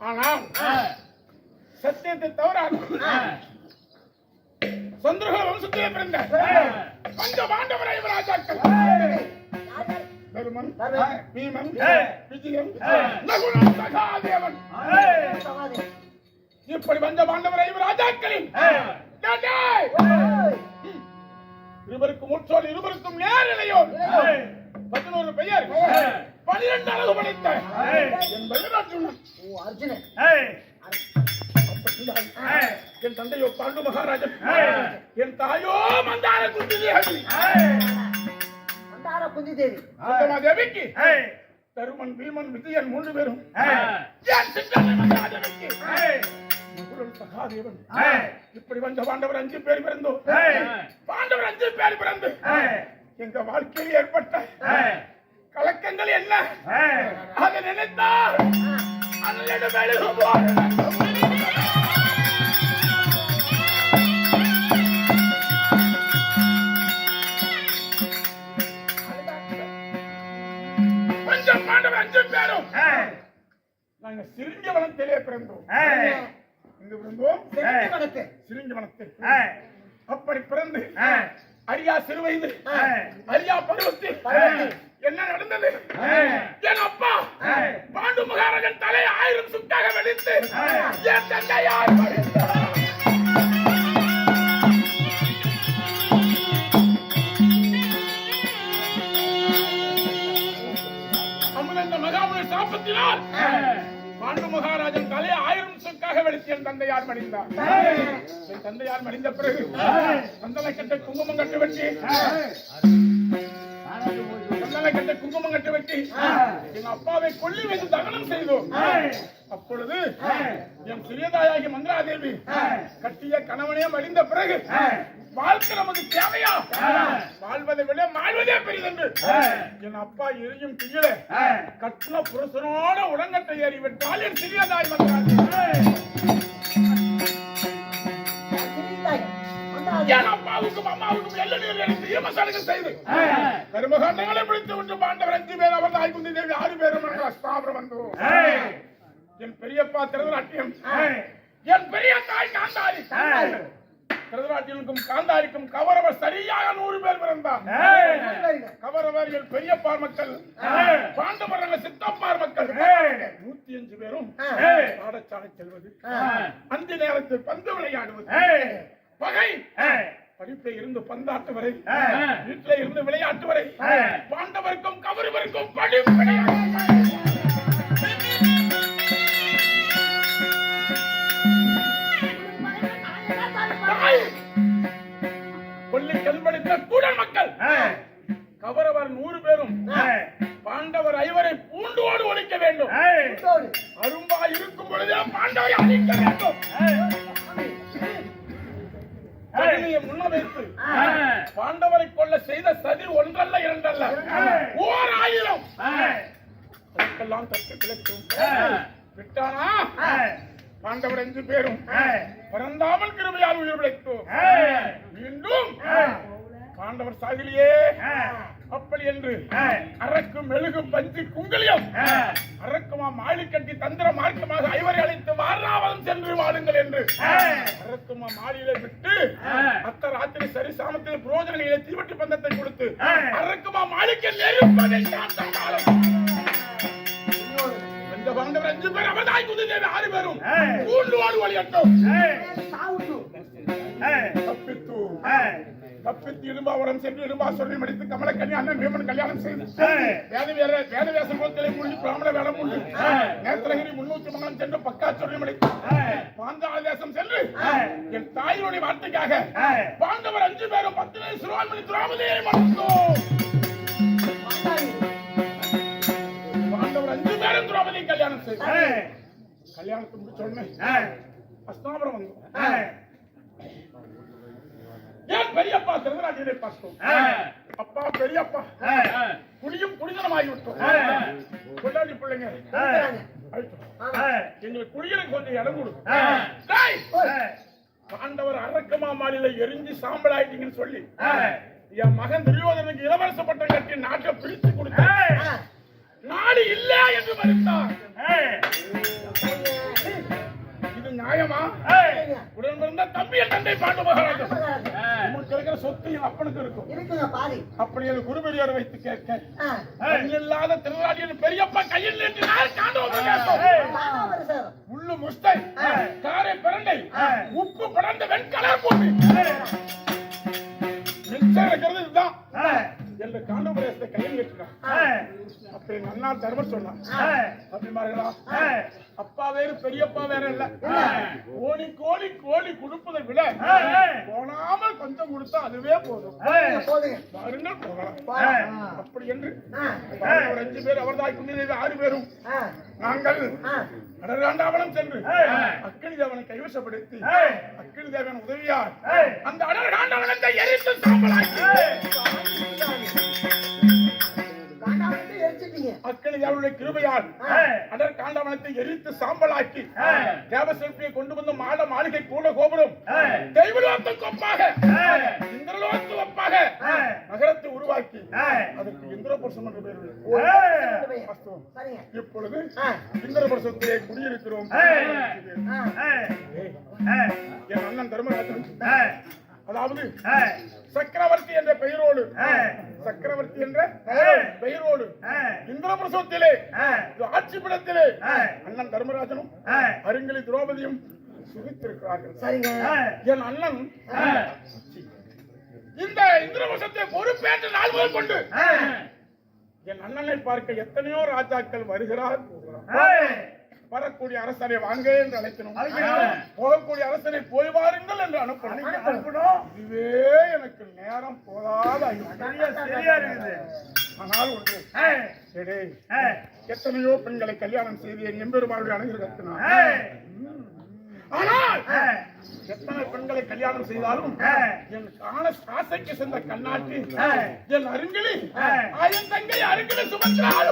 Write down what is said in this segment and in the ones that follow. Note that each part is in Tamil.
ஆனால் சத்தியத்தை தவறாக சந்திரகுல வம்சத்திலே பிறந்த பஞ்ச பாண்டவரை ராஜாக்கள். தருமன் பீமன் விஜயன் நகுலன் சகாதேவன். இப்படி பஞ்ச பாண்டவரை ராஜாக்களின். இருவருக்கும் முற்றோல் இருவருக்கும் நேரிலையோர் பதினோரு பெயர் பனிரெண்டு அழகு படைத்த. அர்ஜுனன். என் தந்தையோ பாண்டு மகாராஜன். என் தாயோ மந்தார குந்தி தேவி மந்தார குந்தி தேவி தேவிக்கு தருமன் பீமன் விஜயன் மூன்று பேரும். சகாதேவன். இப்படி வந்த பாண்டவர் அஞ்சு பேர் பிறந்தோம். பாண்டவர் அஞ்சு பேர் பிறந்து எங்க வாழ்க்கையில் ஏற்பட்ட கலக்கங்கள் என்ன? அதை நினைத்தா அல்லது மெழுகுவோம் கொஞ்சம் பாண்டவர் அஞ்சு பேரும். நாங்க சிறிஞ்ச வனத்திலே பிறந்தோம். எங்க பிறந்தோம்? சிறிஞ்ச வனத்தில் அப்படி பிறந்து அரியா சிறுவயது. அரியா பருவத்தில். என்ன நடந்தது? என் அப்பா பாண்டு மகாராஜன் தலை ஆயிரம் சுட்டாக வெடித்து என் தந்தையார் சாபத்தினால் பாண்டு மகாராஜன் தலை ஆயிரம் சுக்காக வெடித்து என் தந்தையார் மடிந்தார் என் தந்தையார் மடிந்த பிறகு சந்தன கட்ட குங்குமம் கட்டு வெட்டி கட்ட குங்குமம் கட்டு வெட்டி எங்க அப்பாவை கொல்லி வைத்து தகனம் செய்தோம். அப்பொழுது என் சிறியதாயாகி மந்திராதேவி கட்டிய கணவனே மடிந்த பிறகு வாழ்க்கை நமக்கு தேவையா? வாழ்வதை விட வாழ்வதே பெரிதென்று. என் அப்பா எரியும் தீயில கட்டின புருஷனோட உடங்கட்டை ஏறி விட்டால் என் சிறியதாய் மந்திராதேவி. அம்மாவுக்கும் எல்ல நீர் அளித்து ஈமசடங்கு செய்து. கருமகாண்டங்களை பிடித்து விட்டு பாண்டவர் அஞ்சு பேர் அவர் தேவி ஆறு பேரும் அஸ்தாபரம் வந்தோம் என் பெரியப்பா திருதராட்டியம் என் பெரிய தாய் காந்தாரி. காந்தாரிக்கும் கவரவர் சரியாக நூறு பேர் பிறந்தார். கவரவர் என் பெரியப்பார் மக்கள் பாண்டவர் சித்தப்பார் மக்கள். நூத்தி அஞ்சு பேரும் பாடசாலை செல்வது. அந்த நேரத்தில் பந்து விளையாடுவது. பகை. படிப்பில் இருந்து பந்தாட்டு வரை வீட்டில இருந்து விளையாட்டு வரை பாண்டவருக்கும் கவரவருக்கும் படிப்பு கொல்லி கல்வெடுத்த கூட மக்கள். கவரவர் நூறு பேரும் பாண்டவர் ஐவரை பூண்டோடு ஒழிக்க வேண்டும். அரும்பா இருக்கும் பொழுதே பாண்டவரை அழிக்க வேண்டும். பகைமையை முன்ன வைத்து பாண்டவரை கொள்ள செய்த சதி ஒன்றல்ல இரண்டல்ல. ஓர் ஆயிரம் அதற்கெல்லாம் கிடைக்கும். விட்டானா? பாண்டவர் அஞ்சு பேரும் பிறந்தாமல் கிருபையால் உயிர் பிழைத்தோம் மீண்டும் பாண்டவர் சாகிலியே அப்படி என்று அரக்கு மெழுகு பஞ்சு குங்கலியம் அரக்குமா மாளி கட்டி தந்திர மார்க்கமாக ஐவரை அழைத்து வாராவதம் சென்று வாழுங்கள் என்று. அரக்குமா மாளிகளை விட்டு அத்த ராத்திரி சரி சாமத்தில் புரோஜனைகளை தீவட்டி பந்தத்தை கொடுத்து அரக்குமா மாளிகை நெருப்பதை இந்த பாண்டவர் அஞ்சு பேர் அவதாய் குதிரை ஆறு பேரும் கூண்டு வாடு வழியட்டும் தப்பித்து. தப்பித்து இடும்பாவரம் சென்று இடும்பா சொல்லி முடித்து கமலக்கண்ணி அண்ணன் பீமன் கல்யாணம் செய்து. வேத வேற வேத வேச முகத்திலே முடிஞ்சு பிராமண வேடம் உண்டு. நேத்திரகிரி முன்னூத்தி மங்கலம் சென்று பக்கா சொல்லி முடித்து. பாஞ்சால தேசம் சென்று என் தாயினுடைய வார்த்தைக்காக பாண்டவர் அஞ்சு பேரும் பத்து சிறுவான்மணி திராமதியை மறுத்தோம் பாண்டவர் அஞ்சு பேரும் திரௌபதி கல்யாணம் செய்து. கல்யாணத்தை முடிச்ச உடனே அஸ்தாபரம் வந்தோம். ஏன் பெரியப்பா திருதராஜனை பார்த்தோம் அப்பா பெரியப்பா. குடியும் குடிதனமாகி விட்டோம் கொண்டாடி பிள்ளைங்க. எங்களுக்கு குடியனுக்கு கொஞ்சம் இடம் கொடு. டேய்! பாண்டவர் அரக்கமா மாநில எரிஞ்சு சாம்பல் ஆயிட்டீங்கன்னு சொல்லி என் மகன் துரியோதனுக்கு இளவரச பட்டம் கட்டி நாட்டை பிரித்து கொடுத்தேன். ஆ, நாடு இல்ல என்று மறுத்தார். நியாயமா. உடன் பிறந்த தம்பி என் தந்தை பாண்டு மகாராஜா மகாராஜா. உனக்கு இருக்கிற சொத்து என் அப்பனுக்கு இருக்கும். இருக்குங்க பாதி. அப்படி எனக்கு குருபெரியார் வைத்து கேட்க. இல்லாத திருநாடியின் பெரியப்பா கையில் நீட்டி நான் காண்டோம் கேட்டோம். முள்ளு முஸ்தை காரை பிரண்டை உப்பு படர்ந்த வெண்கலர் பூமி இருக்கிறது இதுதான். என்று கையில் எங்க அண்ணா தர்மர் சொன்னான் அப்படிமார்களா அப்பா வேறு பெரியப்பா வேற இல்ல. கோழி கோழி கோழி கொடுப்பதை விட போனாமல் கொஞ்சம் கொடுத்தா அதுவே போதும். பாருங்கள் போகலாம். அப்படி என்று. ஒரு அஞ்சு பேர் அவர்தாய் குந்திதேவி ஆறு பேரும். நாங்கள் ஆ. அடராண்டாவனம் சென்று அக்கினி தேவனை கைவசப்படுத்தி அக்கினி தேவன் உதவியார் அந்த அடராண்டாவனத்தை எரித்து சாம்பலாக்கி அக்கினி தேவனுடைய கிருபையால் அடர் காண்டவனத்தை எரித்து சாம்பலாக்கி தேவசிற்பியை கொண்டு வந்து மாட மாளிகை கூட கோபுரம் தெய்வலோகத்துக்கு ஒப்பாக இந்திரலோகத்துக்கு ஒப்பாக நகரத்தை உருவாக்கி அதற்கு இந்திரபுருஷம் என்று பெயர். இப்பொழுது இந்திரபுருஷத்திலே குடியிருக்கிறோம். என் அண்ணன் தர்மராஜன். அதாவது சக்கரவர்த்தி என்ற பெயரோடு. சக்கரவர்த்தி என்ற பெயரோடு இந்திரபிரசவத்திலே ஆட்சிப்பிடத்திலே அண்ணன் தர்மராஜனும் அருங்கலி திரௌபதியும் சுகித்திருக்கிறார்கள். என் அண்ணன் இந்த இந்திரபிரசத்தை பொறுப்பேற்ற நாள் முதல் கொண்டு. என் அண்ணனை பார்க்க எத்தனையோ ராஜாக்கள் வருகிறார். போகிறார். வரக்கூடிய அரசனை வாங்க என்று அழைக்கணும். போகக்கூடிய அரசனை போய் வாருங்கள் என்று அனுப்பணும். அனுப்பணும். இதுவே எனக்கு நேரம் போதாத ஆனால் ஒன்று. எத்தனையோ பெண்களை கல்யாணம் செய்து என் எம்பெருமானுடைய அனுகிரகத்தினார் ஆனால் எத்தனை பெண்களை கல்யாணம் செய்தாலும் என் காண ஆசைக்கு சென்ற கண்ணாட்டி என் அருங்கிலி என் தங்கை அருங்கிலி சுமந்தாள்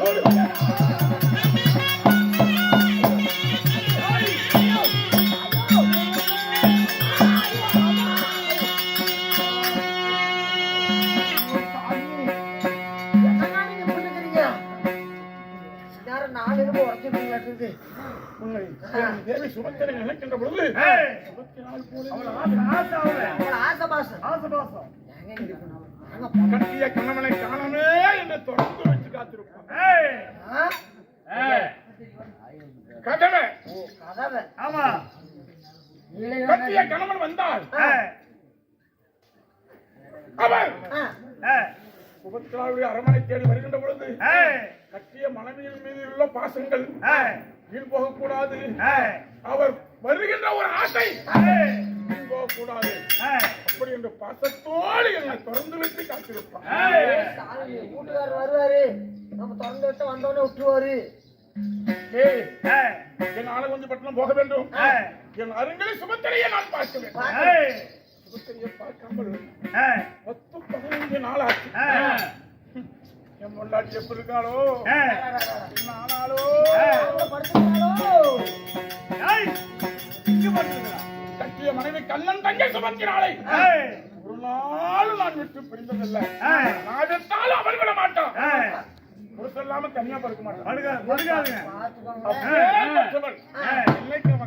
உன்னை தேவி சுமத்தனை நினைக்கின்ற பொழுது. கட்டிய கணவனை காணமே என்று தொடர்ந்து வச்சு காத்திருப்பான் ஆ? கதவை. ஓ, கதவை. கட்டிய கணவன் வந்தால் அவர் ஆ, சுபத்ராவுடைய அரமனை தேடி வருகின்ற பொழுது கட்டிய மனைவியின் மீது உள்ள பாசங்கள் வீண் போகக்கூடாது அவர் வருகின்ற ஒரு ஆசை. வீண் போகக்கூடாது அப்படி என்று பாசத்தோடு என்னை திறந்து வைத்து காத்திருப்பான் சாமி, வீட்டுக்காரர் வருவாரு. நம்ம திறந்து விட்டு வந்தோடனே விட்டுருவாரு. ஏய், என் ஆலகுந்தி பட்டணம் போக வேண்டும். என் அருங்கலை சுபத்திரையை நான் பார்க்க வேண்டும். சுபத்திரையை பார்க்காமல் பத்து பதினைந்து நாள் ஆச்சு பொண்டாட்டி எப்படி இருக்காளோ? ஆனாலோ? கட்டிய மனைவி கண்ணன் தங்கை சுமத்தினாளை ஒரு நாள் நான் விட்டு பிரிந்ததில்லை. நான் விட்டாலும் அவன் விட மாட்டான். ஒரு சொல்லாம தனியா படுக்க மாட்டான்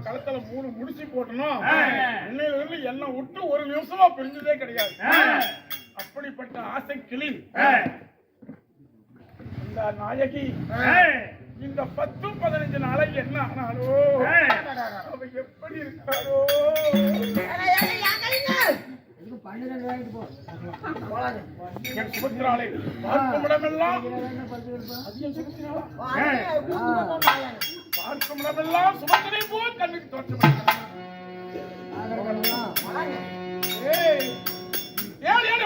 களத்துல மூணு முடிச்சு போட்டணும். இன்னையில இருந்து என்ன விட்டு ஒரு நிமிஷமா பிரிஞ்சதே கிடையாது. அப்படிப்பட்ட ஆசை கிளி. இந்த நாயகி இந்த பத்து பதினஞ்சு நாளை என்ன ஆனாலோ அவ எப்படி இருக்காரோ பார்க்கும் இடமெல்லாம் சுபத்திரை போல் கண்ணுக்கு தோற்றம்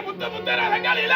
புத்த புத்தர் அலங்காரியில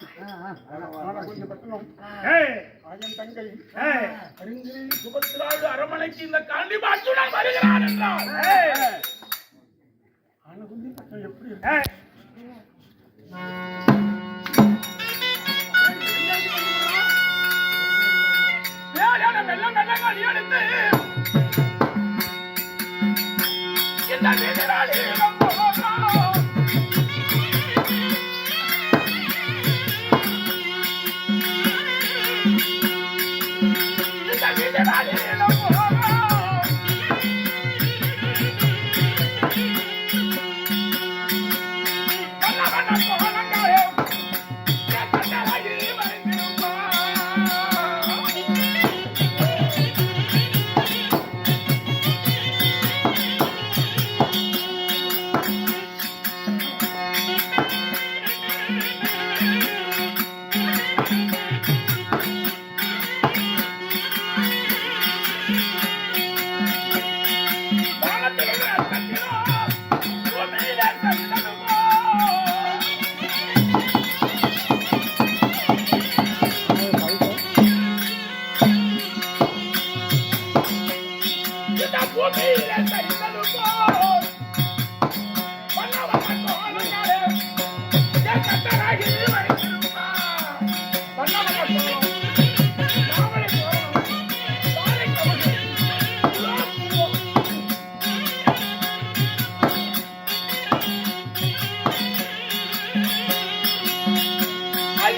ஆனா அரமனைக்கு இந்த காண்டி பாட்டுடன் வருகிறான் என்றால் ஆனா குந்தி பட்டம் எப்படி இருக்கு? எடுத்து இந்த வீரராளியிடம்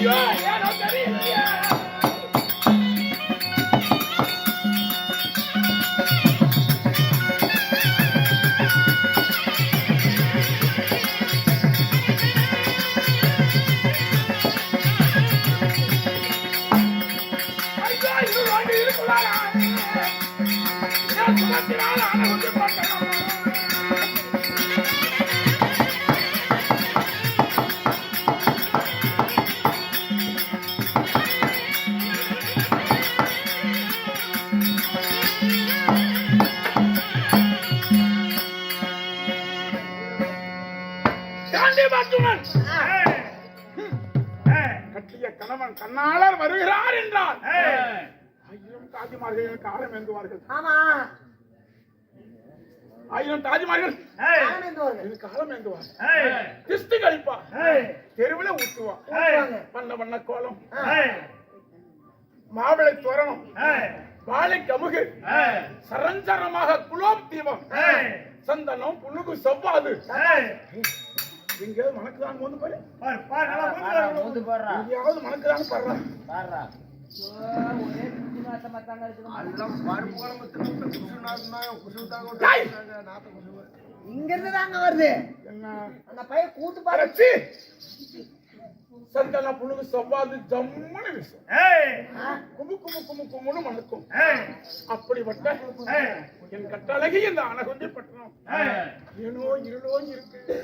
ஐயோ ஏனோ கணவன் கண்ணாளர் வருகிறார் என்றார் ஆயிரம் தாஜ்மார்கள் காலம் ஏந்துவார்கள். ஆமா. ஆயிரம் தாஜ்மார்கள் காலம் ஏந்துவார். கிறிஸ்து கழிப்பா. தெருவில் ஊத்துவாங்க. வண்ண வண்ண கோலம். மாவிளை தோரணம். வாழை கமுகு. சரஞ்சரமாக குலோப் தீபம். சந்தனம் புழுகு செவ்வாது. எங்க மணக்குதான் போது பாரு. மூந்து போடுறா. எங்கேயாவது மணக்குதான் பாடுறா. டேய்! இங்க இருந்து தாங்க வருது. என்ன? அந்த பையன் கூத்து பாரு. சந்தன புழுகு செவ்வாது ஜம்முன்னு வீசும். ஆ. குமு குமு குமு குமுன்னு மணக்கும். அப்படிப்பட்ட என் கட்டழகி இந்த அனகுந்தி பட்டணம். ஏனோ இருளோ இருக்கு.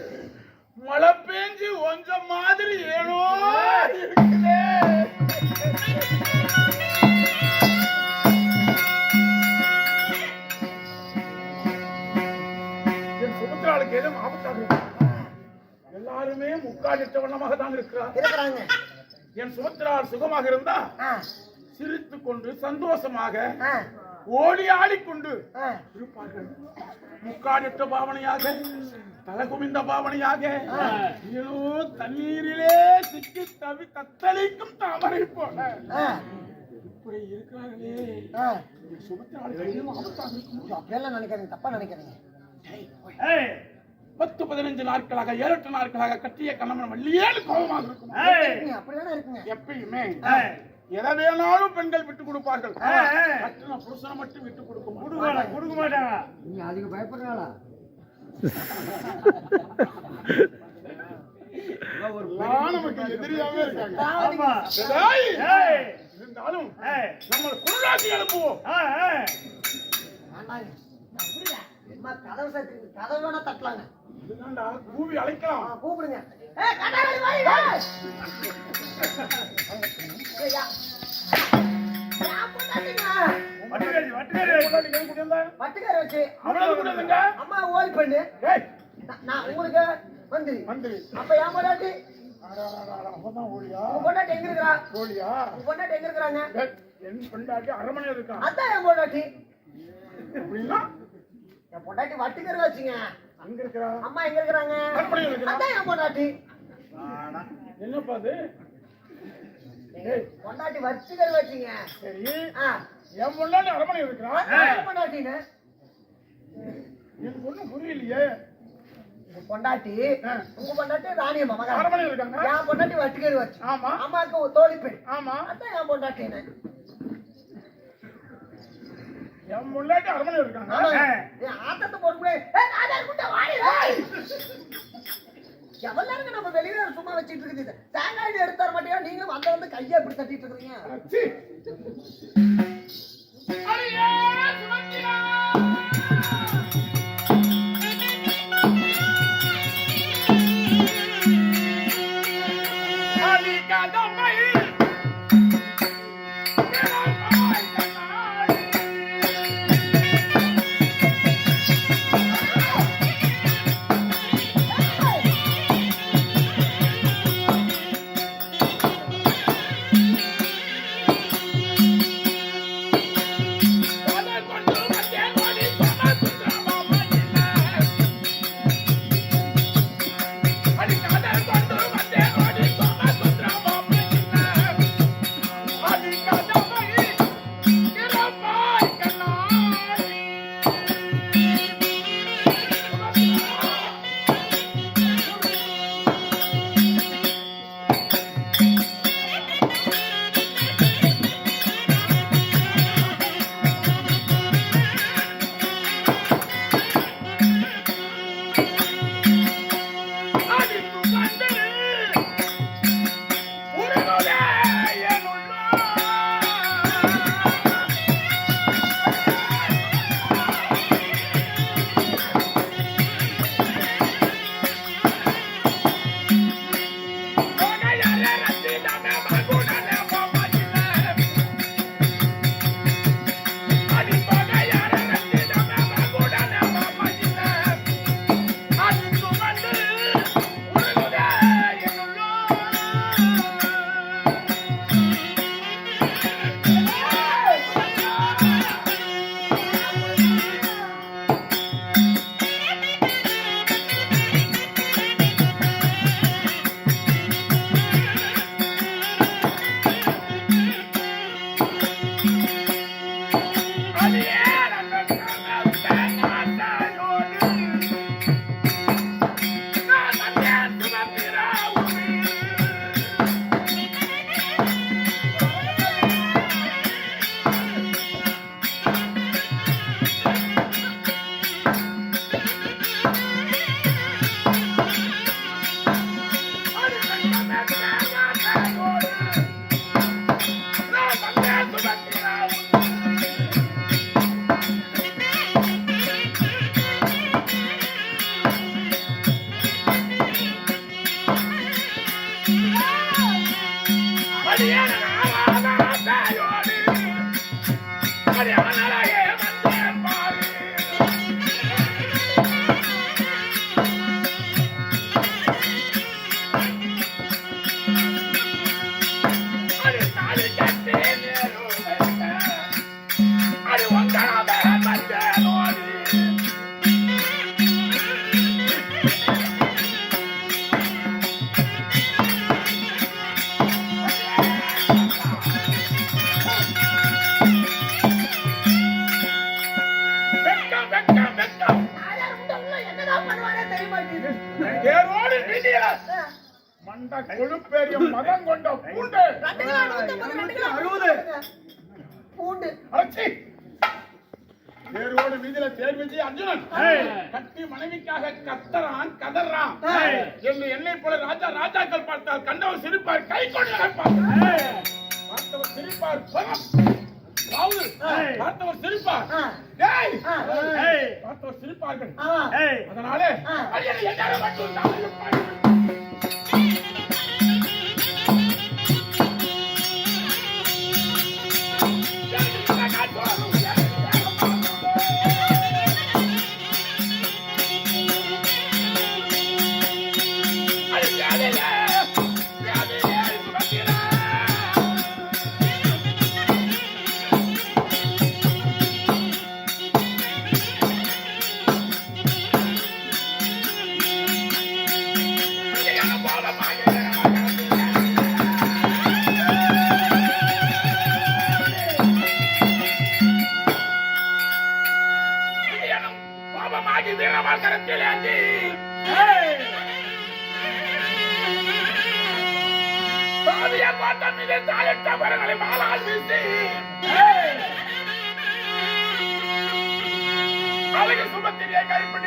மழை பெஞ்சு ஒஞ்ச மாதிரி ஏனோ இருக்குதே என் சுபத்திராளுக்கு ஏதும் ஆபத்தாக. எல்லாருமே முக்காலிட்ட வண்ணமாக தான் இருக்கிறார் இருக்கிறாங்க என் சுபத்திரால் சுகமாக இருந்தா ஆ. சிரித்துக் கொண்டு சந்தோஷமாக. ஓடி ஆடிக்கொண்டு. இருப்பார்கள் முக்காடிட்ட பாவனையாக தலகுமிந்த பாவனையாக ஏதோ தண்ணீரிலே சிக்கி தவி தத்தளிக்கும் தாமரை போல. இப்படி இருக்கிறார்களே. ஏதும் ஆபத்தாக இருக்குமா? அப்படியெல்லாம் நினைக்காதீங்க தப்பா நினைக்காதீங்க. பத்து பதினைந்து நாட்களாக ஏழு எட்டு நாட்களாக கட்டிய கணவன் வள்ளியேழு கோபமாக இருக்கும். அப்படிதானே இருக்குங்க? எப்பயுமே எதை வேணாலும் பெண்கள் விட்டு கொடுப்பார்கள். புருஷனை மட்டும் விட்டு கொடுக்க மாட்டாங்க கொடுக்க மாட்டாங்க. நீ அதுக்கு பயப்படுறாளா? நமக்கு எதிரியாவே இருக்காங்க இருந்தாலும் நம்ம குருடாசி எழுப்புவோம் கதவு வேணா தட்டலாங்க கூவி அழைக்கலாம் கூப்பிடுங்க வட்டுக்காரி வட்டுக்காரி ஏன் வச்சு அம்மா ஓடி பண்ணு நான் உங்களுக்கு வந்து மந்திரி அப்ப என் பொண்டாட்டி எங்க இருக்கிறா உங்க பொண்டாட்டி எங்க இருக்கிறாங்க என் பொண்டாட்டி அரமனை இருக்கா அதான் என் பொண்டாட்டி என் பொண்டாட்டி வட்டுக்கரை வச்சுங்க அங்க இருக்கிறா அம்மா எங்க இருக்கிறாங்க. அதான் என் பொண்டாட்டி என்னப்பா அது ஏய், பொண்டாட்டி வச்சுக்கரை வச்சுங்க. சரி. என் பொண்டாட்டி அரமனை இருக்கிறா? அதான் என் பொண்டாட்டின்னு? எனக்கு ஒண்ணும் புரியலையே. பொண்டாட்டி. உங்க பொண்டாட்டி ராணியம்மா மகன் அரமனை இருக்காங்க. என் பொண்டாட்டி வட்டுக்கரை வச்சு. ஆமா. அம்மாவுக்கு ஒரு தோழி பெண் ஆமா. அதான் என் பொண்டாட்டின்னு. என் பொண்டாட்டி அரமனை இருக்காங்க. ஆமாங்க. என் எவ்வளவு நம்ம வெளியில சும்மா வச்சிட்டு இருக்குது? தேங்காய் எடுத்து தர மாட்டேங்க நீங்களும் வந்த வந்து கையை இப்படி தட்டிட்டு இருக்கீங்க மண்ட கொழுப்பேறிய மதம் கொண்ட பூண்டு. அறுபது. பூண்டு. அரைச்சி தேரோடு வீதியில தேர் வச்சு அர்ஜுனன். கட்டி மனைவிக்காக கத்தறான் கதறான். என்று என்னை போல ராஜா ராஜாக்கள் பார்த்தால் கண்டவர் சிரிப்பார் கை கொண்டு பார்த்தவர் சிரிப்பார் பார்த்தவர் சிரிப்பார். பார்த்தவர் சிரிப்பார்கள். அதனாலே மாலால் வீசி அழகு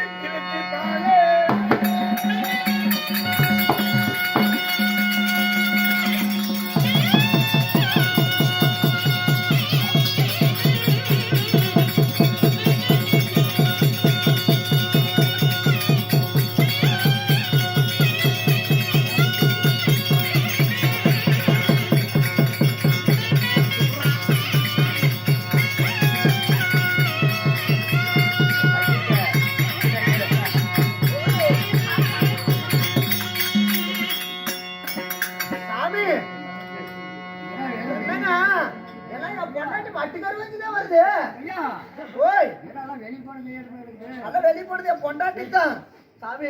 இதெல்லாம் வெளிப்படம் இருக்குது நல்லா வெளிய போடுது என் பொண்டாட்டி தான். சாமி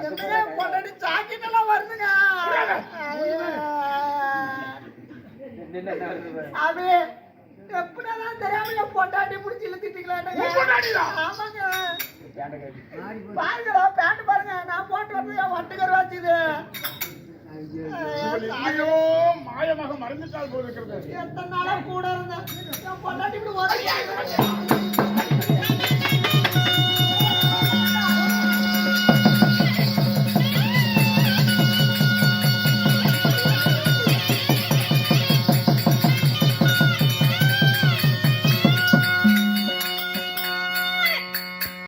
என்னங்க என் பொண்டாட்டி ஜாக்கெட் எல்லாம் வருதுங்க. சாமி எப்படிதான் தெரியாம என் பொண்டாட்டி பிடிச்சி இழுத்துட்டீங்களா? ஆமாங்க. பாருங்கடா பேண்ட் பாருங்க. நான் போட்டு வந்து என் வட்டுக்கரு வச்சுது ஐயோ மாயமாக மறந்துட்டால் போயிருக்கிறது எத்தனை நாளா கூட இருந்தேன்?